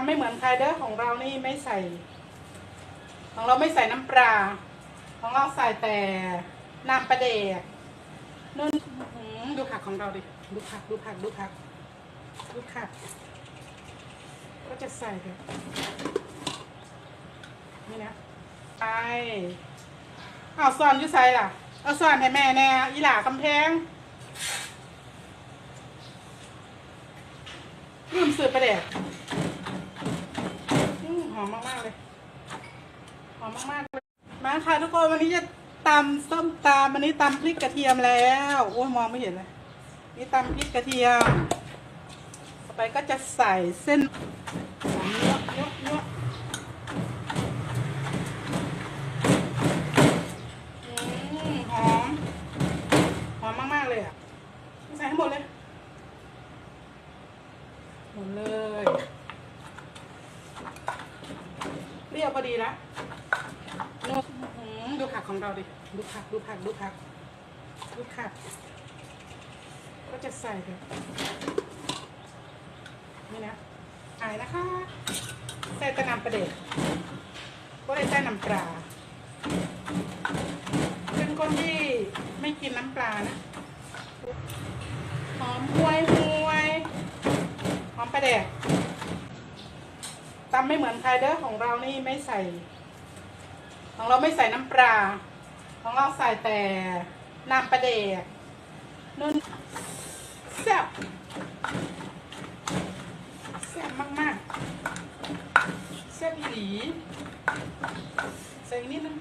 ำไม่เหมือนใครเด้อของเรานี่ไม่ใส่ ของเราไม่ใส่น้ำปลาของเราใส่แต่น้ำปลาเดกนุ่นอื้อหือดูผักของเราดิดูผักดูผักดูผักดูผักก็จะใส่แบบนี่นะไปเอาซอนอยุ่ใส่ล่ะ เอาซอนให้แม่แน่อีหล่ากำแพงลืมสืบประเด็ดอื มหอมมากๆเลย หอมมากๆเลย มาค่ะทุกคนวันนี้จะตำส้มตำวันนี้ตำพริกกระเทียมแล้ว โอ้ยมองไม่เห็นเลย นี่ตำพริกกระเทียม ต่อไปก็จะใส่เส้นเยอะเยอะเยอะอืมหอม หอมมากๆเลยอะ ใส่ให้หมดเลยหมดเลยเปรี้ยวพอ ดีละนวดอื้อหือดูผักของเราดิ ดูผัก ดูผัก ดูผัก ดูผัก ก็จะใส่แบบนี่นะอายนะคะ ใส่แตะนำประเด็ดก็ได้ใส่น้ำปลาเป็นคนที่ไม่กินน้ำปลานะ หอมหวยหวย หอมประเด็ด ตำไม่เหมือนใครเด้อของเรานี่ไม่ใส่ ของเราไม่ใส่น้ำปลาของเราใส่แต่น้ำประเด็ดนุ่นแซ่บแซ่บมากๆแซ่บอีหลีใส่อีกนิดนึง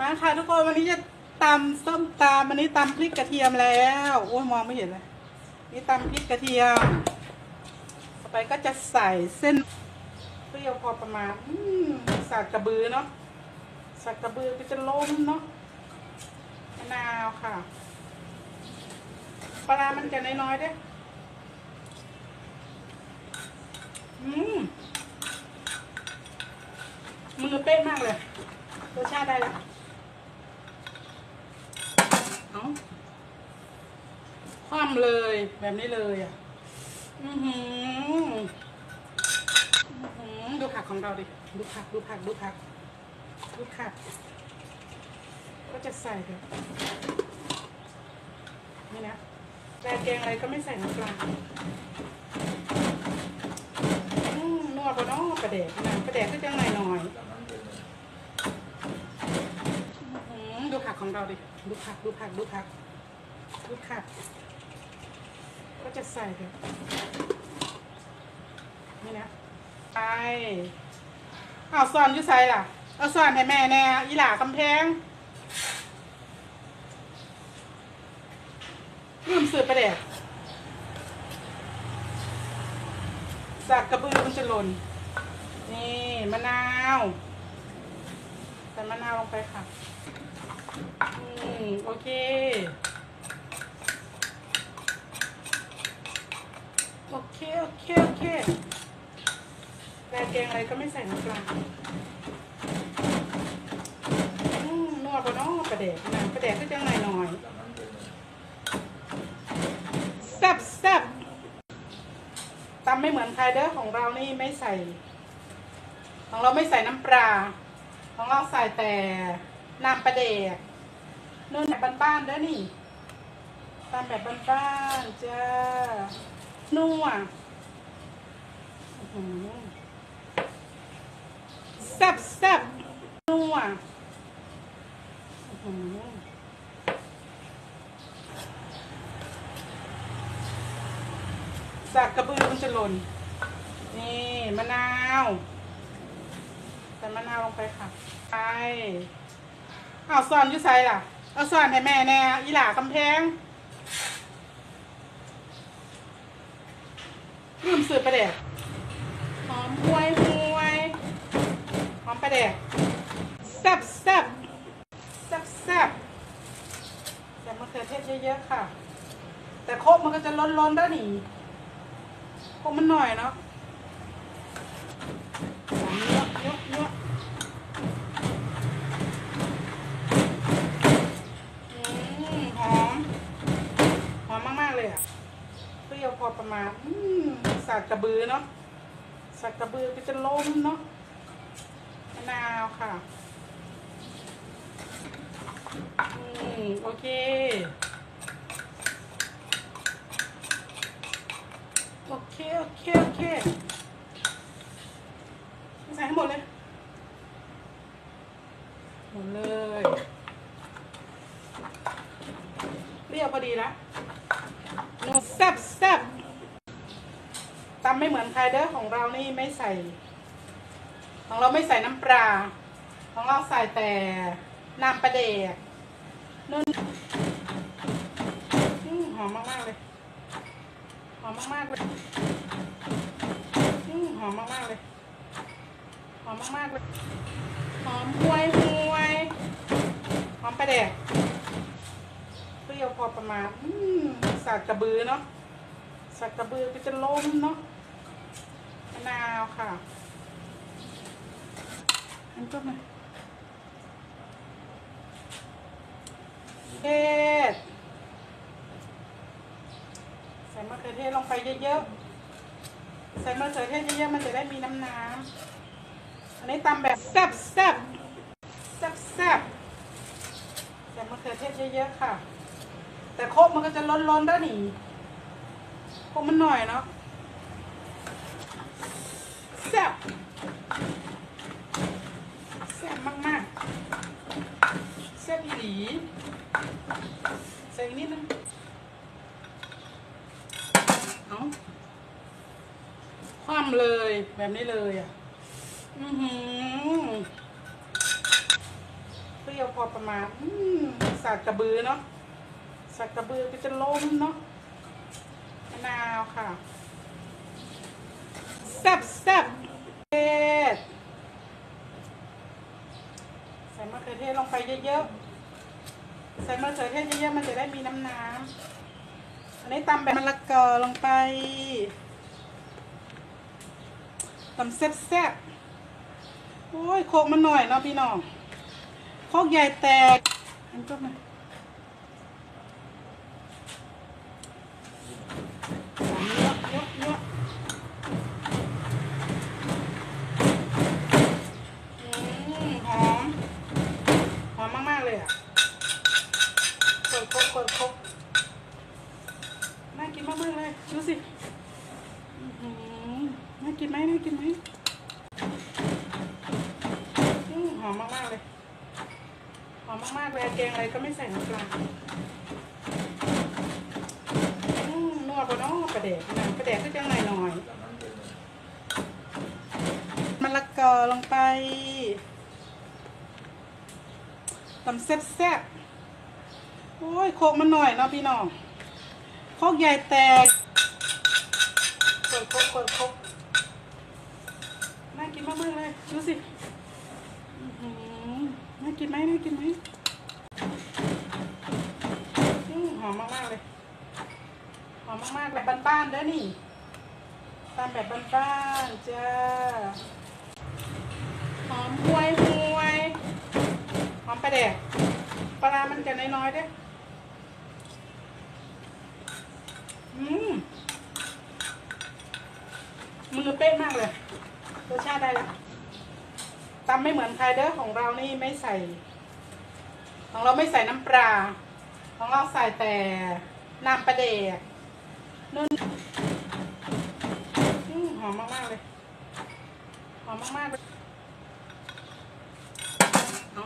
มาค่ะทุกคนวันนี้จะตำส้มตำวันนี้ตำพริกกระเทียมแล้วโอ้ยมองไม่เห็นเลยนี่ตำพริกกระเทียม ต่อไปก็จะใส่เส้น เปรี้ยวพอประมาณ อืมสักกระบือเนาะสักกระบือก็จะล้มเนาะมะนาวค่ะ ปลา มันจะน้อยๆเด้ออืมมือเป๊ะมากเลยรสชาติได้แล้วเอาคว่ำเลยแบบนี้เลยอะ อือหือ ของเราดิดูผักดูผักดูผักดูผัก ก็จะใส่แบบนี่นะแต่แกงอะไรก็ไม่ใส่น้ำปลาอืมนัวปะนาะประเดกนะประเดกก็จะหน่อยหน่อยดูผักของเราดิดูผักดูผักดูผักดูผัก ก็จะใส่แบบนี่นะ ไปเอาซ่อนอยู่ใส่ล่ะ เอาซ่อนให้แม่แน่อีหล่ากำแพงลืมสืบประเด็ดสักกระบือมันจะหล่น นี่มะนาวใส่มะนาวลงไปค่ะ อืมโอเค โอเค โอเค โอเค แต่แกงอะไรก็ไม่ใส่น้ำปลาอืมนัวปะเนาะประเดกนะประเดกก็จะหน่อยหน่อยแซ่บแซ่บตำไม่เหมือนใครเด้อของเรานี่ไม่ใส่ ของเราไม่ใส่น้ำปลาของเราใส่แต่น้ำประเดกนู่นแบบบ้านๆเด้อนี่ตำแบบบ้านๆจ้านัวอื้อหือ แซ่บแซ่บนัวสักกระเบือมันจะหล่น นี่มะนาวใส่มะนาวลงไปค่ะไปเอาซ่อนอยุ่ใส่ล่ะ เอาซ่อนให้แม่แน่ อีหล่ากำแพงลืมสืบประเด็ดหอมหวยหวย ประเด็ดแซ่บแซ่บแซ่บแซ่บใส่มะเขือเทศเยอะๆค่ะ แต่โคกมันก็จะล้นๆด้านนี้โคกมันหน่อยเนาะหอมเยอะเยอะเยอะอืมหอม หอมมากๆเลยอะเปรี้ยวพอประมาณอืมสักกระบือเนาะสักกระเบือก็จะล้มเนาะ นาวค่ะ อืม โอเค โอเค โอเค โอเค ใส่ให้หมดเลย หมดเลย เรียวพอดีล้วนูแซ่บแซ่บตำไม่เหมือนใครเด้อของเรานี่ไม่ใส่ ของเราไม่ใส่น้ำปลา ของเราใส่แต่น้ำปลาเดกนุ่นอหอมมากๆเลย หอมมากๆเลยอหอมมากๆเลย หอมมากๆเลย หอมหวยห่วยหอมปลาแดกเปรี้ยวพอประมาณอืมสักกระบือเนาะสักกระบือก็จะล้มเนาะมะนาวค่ะันก็มาเทศใส่มะเขือเทศลงไปเยอะๆ ใส่มะเขือเทศเยอะๆ มันจะได้มีน้ำน้ำอันนี้ตำแบบแซ่บแซ่บแซ่บแซ่บใส่มะเขือเทศเยอะๆ ค่ะ แต่โคกมันก็จะล้นๆด้านนี่โคกมันหน่อยเนาะแซ่บ ซ่บมากๆแซ่บอีหลีใส่นิดนึงเอาคว่ำเลยแบบนี้เลยอะ อือหือเปรี้ยวพอประมาณอืมสักกระบือเนาะสักกระบือก็จะล้มเนาะมะนาวค่ะแซ่บแซ่บเทศใส่มะ เทศลงไปเยอะๆ ใส่มะเขือเทศเยอะๆ มันจะได้มีน้ำน้ำอันนี้ตำแบบมะละกอลงไปตำแซ่บๆ โอ้ยโคกมันหน่อยเนาะพี่น้องโคกใหญ่แตกอันก็มาเยอะเยอะเยอะอืมหอม หอมมาก ๆ เลย อะเปิดโคกเปิดโคกน่ากินมากๆเลยดูสิน่ากินไหมน่ากินไหมอืมหอมมากๆเลย หอมมากๆเลยแกงอะไรก็ไม่ใส่น้ำปลาอืมนัวปะเนาะประเดกนะประเดกก็จังหน่อยหน่อยมะละกอลงไป ตำแซ่บๆโอ้ยโคกมันหน่อยเนาะพี่น้องโคกใหญ่แตกเปิดโคกเปิดโคกน่ากินมากๆเลยดูสิอื้อหือน่ากินไหมน่ากินไหมอืมหอมมากๆเลยหอมมากๆแบบบ้านๆเด้อนี่ตามแบบบ้านๆจ้าหอมหวยหวยห อมปลาแดกปลามันจะน้อยๆเด้อืมมือเป๊ะมากเลยรสชาติได้แล้วตำไม่เหมือนใครเด้อของเรานี่ไม่ใส่ ของเราไม่ใส่น้ำปลาของเราใส่แต่น้ำปลาเดกนุ่นหอมมากๆเลย หอมมากๆเลยเอา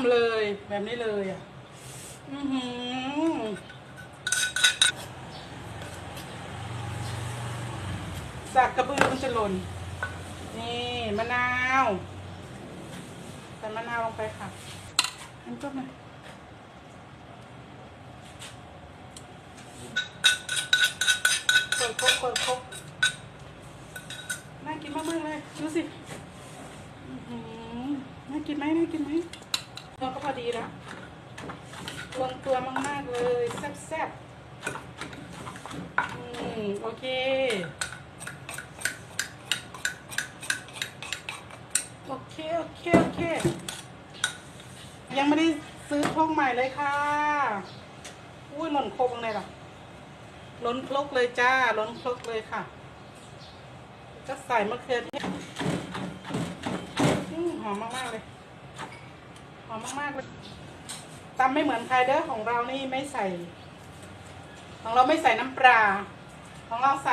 ำเลยแบบนี้เลยอะอือหือสักกระเบือมันจะหล่น นี่มะนาวใส่มะนาวลงไปค่ะอันก็มาเปิดครกเปิดครกน่ากินมากๆเลย ดูสิน่ากินไหมน่ากินไหม เราก็พอดีแล้วลงตัวมาก ๆ เลยแซ่บๆอืมโอเค โอเค โอเค โอเค ยังไม่ได้ซื้อโครกใหม่เลยค่ะ อุ้ยหล่นโครกตรงไหนล่ะล้นครกเลยจ้า ล้นครกเลยค่ะ ก็ใส่มะเขือเทศอืมหอมมาก ๆ เลย อมมากๆเลยตำไม่เหมือนใครเด้อของเรานี่ไม่ใส่ ของเราไม่ใส่น้ำปลาของเราใส่